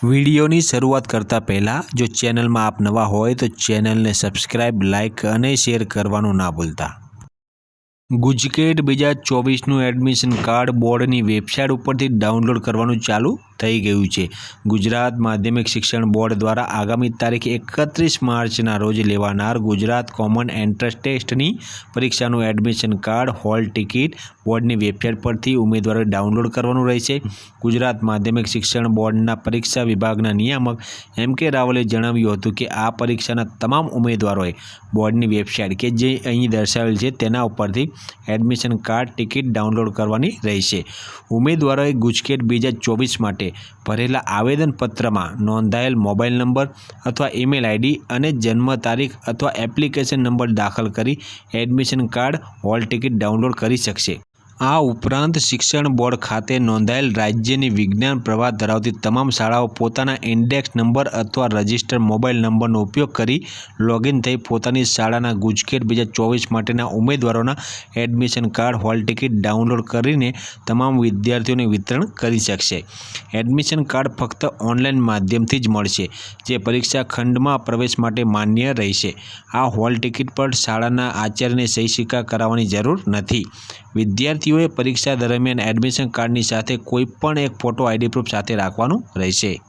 વિડીયોની શરૂઆત કરતાં પહેલાં, જો ચેનલમાં આપ નવા હોય તો ચેનલને સબસ્ક્રાઇબ, લાઇક અને શેર કરવાનું ના ભૂલતા. ગુજકેટ બીજા ચોવીસનું એડમિશન કાર્ડ બોર્ડની વેબસાઇટ ઉપરથી ડાઉનલોડ કરવાનું ચાલુ થઈ ગયું છે. ગુજરાત માધ્યમિક શિક્ષણ બોર્ડ દ્વારા આગામી તારીખ એકત્રીસ માર્ચના રોજ લેવાનાર ગુજરાત કોમન એન્ટ્રન્સ ટેસ્ટની પરીક્ષાનું એડમિશન કાર્ડ, હોલ ટિકિટ, બોર્ડની વેબસાઇટ પરથી ઉમેદવારોએ ડાઉનલોડ કરવાનું રહેશે. ગુજરાત માધ્યમિક શિક્ષણ બોર્ડના પરીક્ષા વિભાગના નિયામક એમ કે રાવલે જણાવ્યું હતું કે આ પરીક્ષાના તમામ ઉમેદવારોએ બોર્ડની વેબસાઇટ કે જે અહીં દર્શાવેલ છે તેના ઉપરથી એડમિશન કાર્ડ, ટિકિટ ડાઉનલોડ કરવાની રહેશે. ઉમેદવારોએ ગુજકેટ ચોવીસ ભરેલા આવેદનપત્રમાં નોંધાયેલ મોબાઈલ નંબર અથવા ઈમેલ આઈડી અને જન્મ તારીખ અથવા એપ્લિકેશન નંબર દાખલ કરી admission card hall ticket download કરી શકશે. આ ઉપરાંત શિક્ષણ બોર્ડ ખાતે નોંધાયેલ રાજ્યની વિજ્ઞાન પ્રવાહ ધરાવતી તમામ શાળાઓ પોતાના ઇન્ડેક્સ નંબર અથવા રજિસ્ટર મોબાઈલ નંબરનો ઉપયોગ કરી લોગિન થઈ પોતાની શાળાના ગુજકેટ બીજા ચોવીસ માટેના ઉમેદવારોના admission card, hall ticket download કરીને તમામ વિદ્યાર્થીઓને વિતરણ કરી શકશે. એડમિશન કાર્ડ ફક્ત ઓનલાઈન માધ્યમથી જ મળશે, જે પરીક્ષા ખંડમાં પ્રવેશ માટે માન્ય રહેશે. આ હોલ ટિકિટ પર શાળાના આચાર્યને સહી સિક્કા કરાવવાની જરૂર નથી. વિદ્યાર્થીઓએ પરીક્ષા દરમિયાન એડમિશન કાર્ડની સાથે કોઈપણ એક ફોટો આઈડી પ્રૂફ સાથે રાખવાનું રહેશે.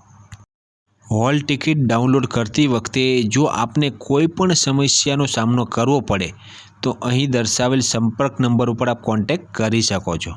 હોલ ટિકિટ ડાઉનલોડ કરતી વખતે જો આપને કોઈ પણ સમસ્યાનો સામનો કરવો પડે, તો અહીં દર્શાવેલ સંપર્ક નંબર ઉપર આપ કોન્ટેક્ટ કરી શકો છો.